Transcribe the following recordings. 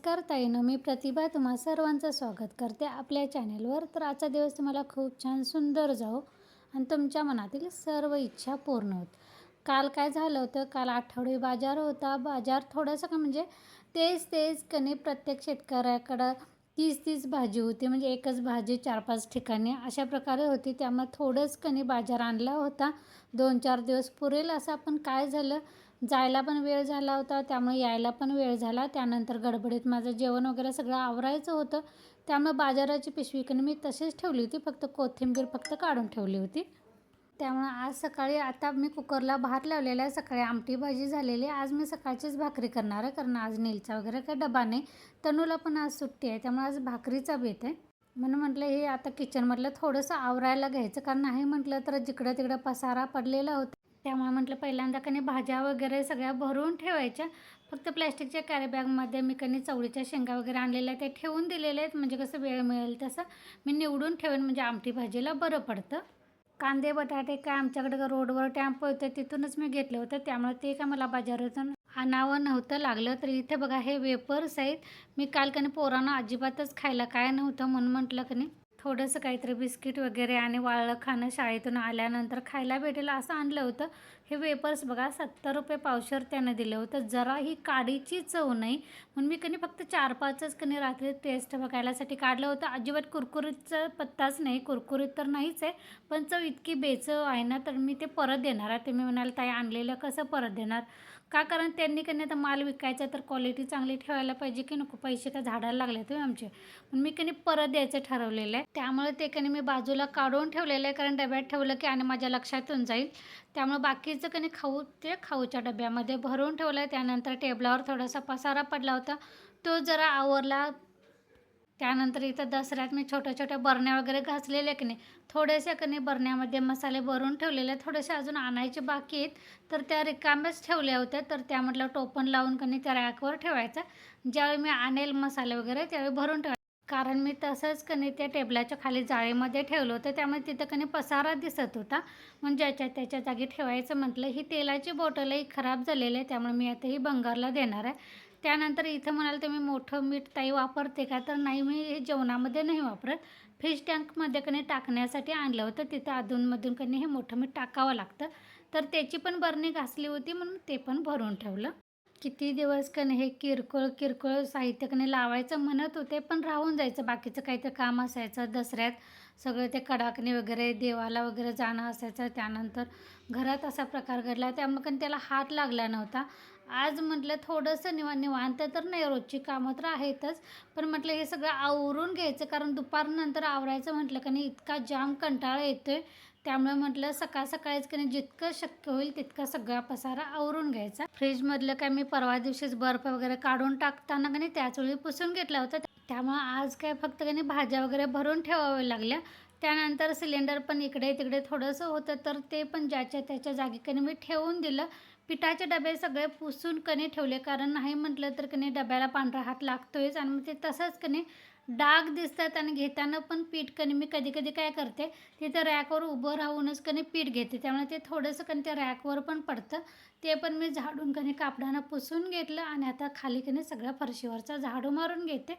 नमस्कार ताईनो मी प्रतिभा तुम्हा सर्वांचं स्वागत करते आपल्या चॅनेलवर. तर आजचा दिवस तुम्हाला खूप छान सुंदर जाओ आणि तुमच्या मनातील सर्व इच्छा पूर्ण होत. काल काय झालं होतं? काल आठवडी बाजार होता. बाजार थोडंसं का म्हणजे तेच तेच कणी प्रत्येक शेतकऱ्याकडं तीस तीस भाजी होती. म्हणजे एकच भाजी चार पाच ठिकाणी अशा प्रकारे होती. त्यामुळे थोडंच कणी बाजार आणला होता. दोन चार दिवस पुरेल असं आपण काय झालं? जायला पण वेळ झाला होता त्यामुळे यायला पण वेळ झाला. त्यानंतर गडबडीत माझं जेवण वगैरे सगळं आवरायचं होतं. त्यामुळे बाजाराची पिशवी कणी मी तशीच ठेवली होती फक्त कोथिंबीर फक्त काढून ठेवली होती. त्यामुळे आज सकाळी आता मी कुकरला भात लावलेला आहे सकाळी आमटी भाजी झालेली आज मी सकाळचीच भाकरी करणार आहे कारण आज नीलचा वगैरे काही डबा नाही. तनूला पण आज सुट्टी आहे त्यामुळे आज भाकरीचा बेत आहे. म्हणून म्हटलं हे आता किचनमधलं थोडंसं आवरायला घ्यायचं कारण नाही म्हटलं तर जिकडं तिकडं पसारा पडलेला होता. त्यामुळे म्हटलं पहिल्यांदा कणी भाज्या वगैरे सगळ्या भरून ठेवायच्या. फक्त प्लॅस्टिकच्या कॅरीबॅगमध्ये मी कणी चवळीच्या शेंगा वगैरे आणलेल्या आहेत ते ठेवून दिलेले आहेत. म्हणजे कसं वेळ मिळेल तसं मी निवडून ठेवेन म्हणजे आमटी भाजीला बरं पडतं. कांदे बटाटे काय आमच्याकडे रोडवर टॅम्प होते तिथूनच मी घेतलं होतं. त्यामुळे ते काय मला बाजारातून आणावं नव्हतं लागलं. तर इथे बघा हे वेपर्स आहेत. मी काल कणी पोरांना अजिबातच खायला काय नव्हतं म्हणून म्हटलं कणी थोडंसं काहीतरी बिस्किट वगैरे आणि वाळलं खाणं शाळेतून आल्यानंतर खायला भेटेल असं आणलं होतं. हे वेपर्स बघा सत्तर रुपये पावशर त्यानं दिलं होतं. जरा ही काडीची चव नाही म्हणून मी कधी फक्त चार पाचच कधी रात्री टेस्ट बघायलासाठी काढलं होतं. अजिबात कुरकुरीतचा पत्ताच नाही कुरकुरीत तर नाहीच आहे पण चव इतकी बेचव आहे ना तर मी ते परत देणार. आहे तुम्ही म्हणाल ताई आणलेलं कसं परत देणार? का? कारण त्यांनी कधी आता माल विकायचा तर क्वालिटी चांगली ठेवायला पाहिजे की नको? पैसे का झाडाला लागले तुम्ही आमचे. पण मी कधी परत द्यायचं ठरवलेलं आहे. त्यामुळे ते कधी मी बाजूला काढून ठेवलेलं आहे. कारण डब्यात ठेवलं की आणि माझ्या लक्षातून जाईल. त्यामुळे बाकीचं कधी खाऊ ते खाऊच्या डब्यामध्ये भरून ठेवलं आहे. त्यानंतर टेबलावर थोडासा पसारा पडला होता. तो जरा आवरला. त्यानंतर इथं दसऱ्यात मी छोट्या छोट्या बरण्या वगैरे घासलेल्या की नाही थोड्याशा कणी बरण्यामध्ये मसाले भरून ठेवलेले थोडेसे अजून आणायचे बाकी आहेत. तर त्या रिकाम्याच ठेवल्या होत्या तर त्या म्हटलं टोपण लावून कणी त्या रॅकवर ठेवायचं. ज्यावेळी मी आणेल मसाले वगैरे त्यावेळी भरून ठेवायचे. कारण मी तसंच कणी त्या टेबलाच्या खाली जाळीमध्ये ठेवलं होतं त्यामुळे तिथं कणी पसारा दिसत होता. म्हणजे ज्याच्या त्याच्या जागी ठेवायचं म्हटलं ही तेलाची बॉटलही खराब झालेली आहे त्यामुळे मी आता ही बंगारला देणार आहे. त्यानंतर इथं म्हणाल तुम्ही मोठं मीठ ताई वापरते का? तर नाही मी हे जेवणामध्ये नाही वापरत. फिश टँकमध्ये कणी टाकण्यासाठी आणलं होतं. तिथं अधूनमधून कणी हे मोठं मीठ टाकावं लागतं. तर त्याची पण बरणी घासली होती म्हणून ते पण भरून ठेवलं. किती दिवस कणी हे किरकोळ किरकोळ साहित्य कणी लावायचं म्हणत होते पण राहून जायचं. बाकीचं काहीतरी काम असायचं दसऱ्यात सगळं ते कडाकणी वगैरे देवाला वगैरे जाणं असायचं. त्यानंतर घरात असा प्रकार घडला त्यामुळे कणी त्याला हात लागला नव्हता. आज म्हटलं थोडंसं निवा निवांत तर नाही रोजची कामं तर आहेतच. पण म्हटलं हे सगळं आवरून घ्यायचं कारण दुपारनंतर आवरायचं म्हटलं का नाही इतका जाम कंटाळा येतो आहे त्यामुळे म्हटलं सकाळ सकाळीच की नाही जितकं शक्य होईल तितका सगळा पसारा आवरून घ्यायचा. फ्रीजमधलं काय मी परवा दिवशीच बर्फ वगैरे काढून टाकताना का नाही त्याच वेळी पुसून घेतला होता. त्यामुळं आज काय फक्त का नाही भाज्या वगैरे भरून ठेवाव्या लागल्या. त्यानंतर सिलेंडर पण इकडे तिकडे थोडंसं होतं तर ते पण ज्याच्या त्याच्या जागी कधी मी ठेवून दिलं. पिठाचे डबे सगळे पुसून कणी ठेवले कारण नाही म्हटलं तर कणे डब्याला पांढरा हात लागतोयच आणि मग ते तसंच कणी डाग दिसतात आणि घेताना पण पीठ कणी मी कधी कधी काय करते तिथं रॅकवर उभं राहूनच कणी पीठ घेते त्यामुळे ते थोडंसं कणी त्या रॅकवर पण पडतं. ते पण मी झाडून कणी कापडानं पुसून घेतलं आणि आता खाली कणी सगळ्या फरशीवरचा झाडू मारून घेते.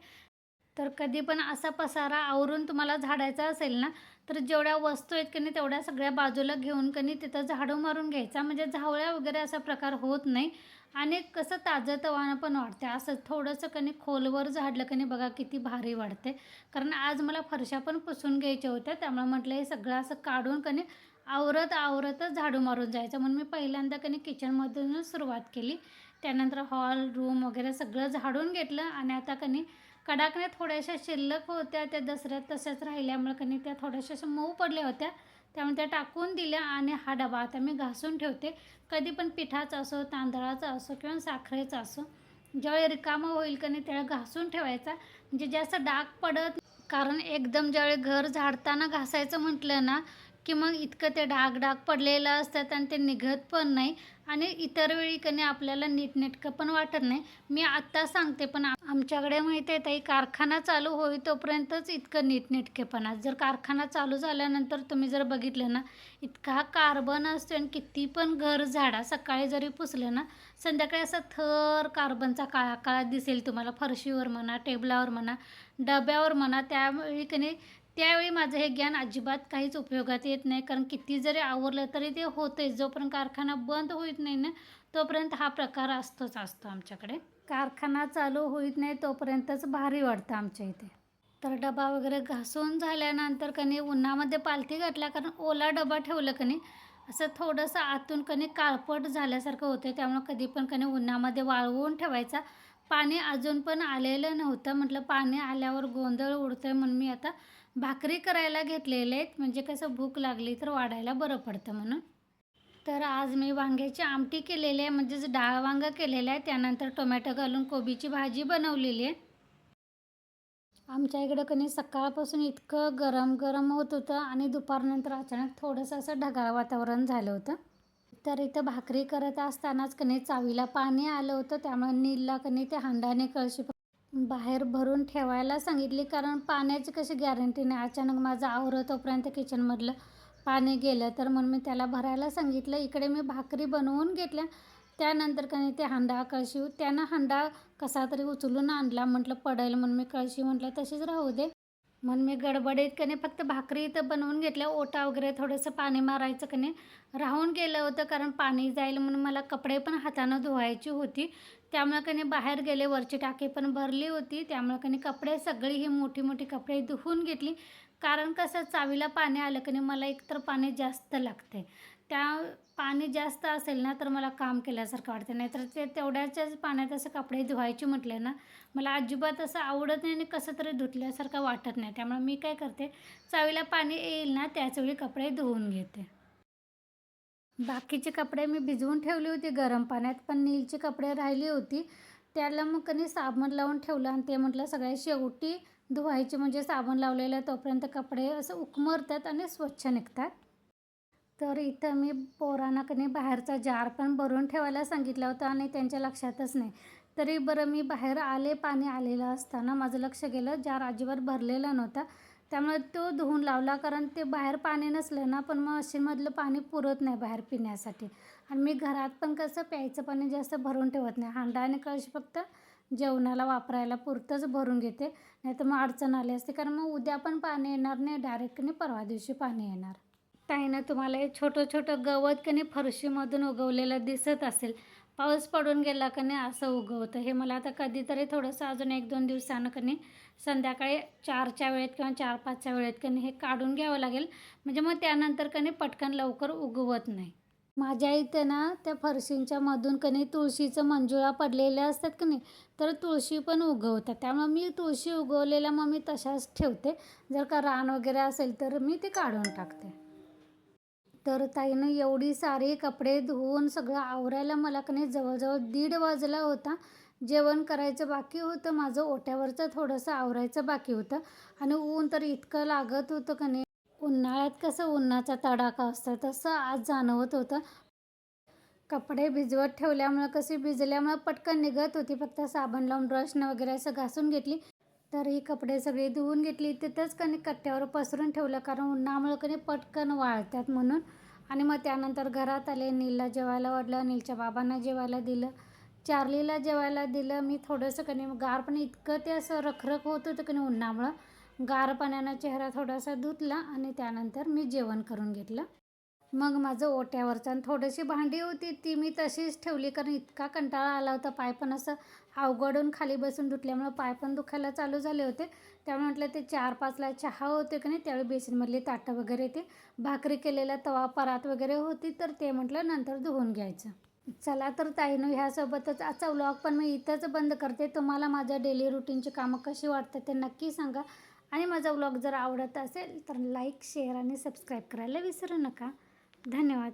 तर कधी पण असा पसारा आवरून तुम्हाला झाडायचा असेल ना तर जेवढ्या वस्तू आहेत की नाही तेवढ्या सगळ्या बाजूला घेऊन कनी तिथं झाडू मारून घ्यायचा. म्हणजे झावळ्या वगैरे असा प्रकार होत नाही. आणि कसं ताजं तवानं पण वाढते. असं थोडंसं कणी खोलवर झाडलं कनी बघा किती भारी वाढते. कारण आज मला फरशा पण पुसून घ्यायच्या होत्या. त्यामुळे म्हटलं हे सगळं असं काढून कनी आवरत आवरतच झाडू मारून जायचं. म्हणून मी पहिल्यांदा कनी किचनमधूनच सुरुवात केली. त्यानंतर हॉल रूम वगैरे सगळं झाडून घेतलं. आणि आता कनी कडाकण्या थोड्याशा शिल्लक होत्या त्या दसऱ्यात तशाच राहिल्यामुळे कनी त्या थोड्याशा अशा मऊ पडल्या होत्या. त्यामुळे त्या टाकून दिल्या आणि हा डबा आता मी घासून ठेवते. कधी पण पिठाचा असो तांदळाचा असो किंवा साखरेचा असो ज्यावेळी रिकामा होईल का नाही त्यावेळी घासून ठेवायचा. म्हणजे जास्त डाग पडत कारण एकदम ज्यावेळी घर झाडताना घासायचं म्हटलं ना की मग इतकं ते डाग डाग पडलेलं असतात आणि ते निघत पण नाही. आणि इतर वेळी कधी आपल्याला नीटनेटकं पण वाटत नाही. मी आत्ता सांगते पण आमच्याकडे माहिती आहे ताई कारखाना चालू होई तोपर्यंतच इतकं नीटनेटकेपणा. जर कारखाना चालू झाल्यानंतर तुम्ही जर बघितलं ना इतका कार्बन असतो आणि किती पण घर झाडा सकाळी जरी पुसलं ना संध्याकाळी असा थर कार्बनचा काळा काळा दिसेल तुम्हाला फरशीवर म्हणा टेबलावर म्हणा डब्यावर म्हणा त्यावेळी की त्यावेळी माझं हे ज्ञान अजिबात काहीच उपयोगात येत नाही. कारण किती जरी आवरलं तरी ते होते जोपर्यंत कारखाना बंद होत नाही ना तोपर्यंत हा प्रकार असतोच असतो आमच्याकडे. कारखाना चालू होत नाही तोपर्यंतच भारी वाटतं आमच्या इथे. तर डबा वगैरे घासून झाल्यानंतर कणी उन्हामध्ये पालथी घातल्या कारण ओला डबा ठेवलं कणी असं थोडंसं आतून कणी काळपट झाल्यासारखं होतं त्यामुळे कधी पण कणी उन्हामध्ये वाळवून ठेवायचा. पाणी अजून पण आलेलं नव्हतं. म्हटलं पाणी आल्यावर गोंधळ उडतोय म्हणून मी आता भाकरी करायला घेतलेले आहेत म्हणजे कसं भूक लागली तर वाढायला बरं पडतं म्हणून. तर आज मी वांग्याची आमटी केलेली आहे. म्हणजेच डाळ वांगं केलेलं आहे. त्यानंतर टोमॅटो घालून कोबीची भाजी बनवलेली आहे. आमच्या इकडं कणी सकाळपासून इतकं गरम गरम होत होतं आणि दुपारनंतर अचानक थोडंसं असं ढगाळ वातावरण झालं होतं. तर इथं भाकरी करत असतानाच कणी चावीला पाणी आलं होतं. त्यामुळे नीलला कणी ते हांडाने कळशी बाहेर भरून ठेवायला सांगितली कारण पाण्याची कशी गॅरंटी नाही. अचानक माझं आवरं तोपर्यंत किचनमधलं पाणी गेलं. तर म्हणून मी त्याला भरायला सांगितलं इकडे मी भाकरी बनवून घेतल्या. त्यानंतर कणी ते हांडा कळशी त्यानं हांडा कसा तरी उचलून आणला. म्हटलं पडेल. म्हणून मी कळशी म्हटलं तशीच राहू दे. म्हणून मी गडबडीत कने फक्त भाकरी इथं बनवून घेतल्या ओटा वगैरे थोडंसं पाणी मारायचं कने राहून गेलं होतं कारण पाणी जाईल म्हणून मला कपडे पण हातानं धुवायची होती. त्यामुळे कने बाहेर गेले वरची टाकी पण भरली होती. त्यामुळे कने कपडे सगळी ही मोठी मोठी कपडे धुवून घेतली. कारण कसं चावीला पाणी आलं कने नाही मला एकतर पाणी जास्त लागते त्या पाणी जास्त असेल ना तर मला काम केल्यासारखं वाटतं नाहीतर ते तेवढ्याच्याच पाण्यात असं कपडे धुवायचे म्हटले ना मला अजिबात असं आवडत नाही आणि कसं तरी धुतल्यासारखं वाटत नाही. त्यामुळे मी काय करते चावीला पाणी येईल ना त्याचवेळी कपडे धुवून घेते. बाकीचे कपडे मी भिजवून ठेवली होती गरम पाण्यात पण नीलचे कपडे राहिली होती. त्याला मग कधी साबण लावून ठेवलं आणि ते म्हटलं सगळ्या शेवटी धुवायचे म्हणजे साबण लावलेलं तोपर्यंत कपडे असं उकमरतात आणि स्वच्छ निघतात. तर इथं मी पोरांना कधी बाहेरचा जार पण भरून ठेवायला सांगितलं होतं आणि त्यांच्या लक्षातच नाही. तरी बरं मी बाहेर आले पाणी आलेलं असताना माझं लक्ष गेलं. जार अजिबात भरलेला नव्हता. त्यामुळे तो धुवून लावला कारण ते बाहेर पाणी नसलं ना पण मग मशीनमधलं पाणी पुरत नाही बाहेर पिण्यासाठी. आणि मी घरात पण कसं प्यायचं पाणी जास्त भरून ठेवत नाही. हांडा आणि कळशी फक्त जेवणाला वापरायला पुरतंच भरून घेते. नाही तर मग अडचण आली असते. कारण मग उद्या पण पाणी येणार नाही. डायरेक्टने परवा दिवशी पाणी येणार. ताईनं तुम्हाला हे छोटं छोटं गवत कनी फरशीमधून उगवलेलं दिसत असेल. पाऊस पडून गेला का नाही असं उगवतं. हे मला आता कधीतरी थोडंसं अजून एक दोन दिवसानं कनी संध्याकाळी चारच्या वेळेत किंवा चार पाचच्या वेळेत कनी हे काढून घ्यावं लागेल. म्हणजे मग त्यानंतर कनी पटकन लवकर उगवत नाही. माझ्या इथे ना त्या फरशींच्या मधून कणी तुळशीचं मंजुळा पडलेल्या असतात की नाही तर तुळशी पण उगवतात. त्यामुळे मी तुळशी उगवलेल्या मग मी तशाच ठेवते. जर का रान वगैरे असेल तर मी ते काढून टाकते. तर ताईनं एवढी सारी कपडे धुवून सगळं आवरायला मला का नाही जवळजवळ दीड वाजला होता. जेवण करायचं बाकी होतं माझं ओट्यावरचं थोडंसं आवरायचं बाकी होतं. आणि ऊन तर इतकं लागत होतं का नाही उन्हाळ्यात कसं उन्हाचा तडाखा असतो तसं आज जाणवत होतं. कपडे भिजवत ठेवल्यामुळं कशी भिजल्यामुळं पटकन निघत होती. फक्त साबण लावून ब्रशनं वगैरे असं घासून घेतली. तर ही कपडे सगळे धुवून घेतली. तिथंच कणी कट्ट्यावर पसरून ठेवलं कारण उन्हामुळं कणी पटकन वाळतात म्हणून. आणि मग त्यानंतर घरात आले. नीलला जेवायला वाढलं. नीलच्या बाबांना जेवायला दिलं. चार्लीला जेवायला दिलं. मी थोडंसं कणी गार पण इतकं ते असं रखरख होत होतं कणी उन्हामुळं. गार पाण्यानं चेहरा थोडासा धुतला आणि त्यानंतर मी जेवण करून घेतलं. मग माझं ओट्यावरचं आणि थोडीशी भांडी होती ती मी तशीच ठेवली. कारण इतका कंटाळा आला होता पाय पण असं अवघडून खाली बसून धुतल्यामुळं पाय पण दुखायला चालू झाले होते. त्यामुळे म्हटलं ते चार पाचला चहा होते की नाही त्यावेळी बेसिनमधली ताटं वगैरे ते भाकरी केलेला तवा परात वगैरे होती तर ते म्हटलं नंतर धुवून घ्यायचं. चला तर ताईनो ह्यासोबतच आजचा व्लॉग पण मी इथंच बंद करते. तुम्हाला माझ्या डेली रुटीनची कामं कशी वाटतात ते नक्की सांगा. आणि माझा व्लॉग जर आवडत असेल तर लाईक शेअर आणि सबस्क्राईब करायला विसरू नका. धन्यवाद.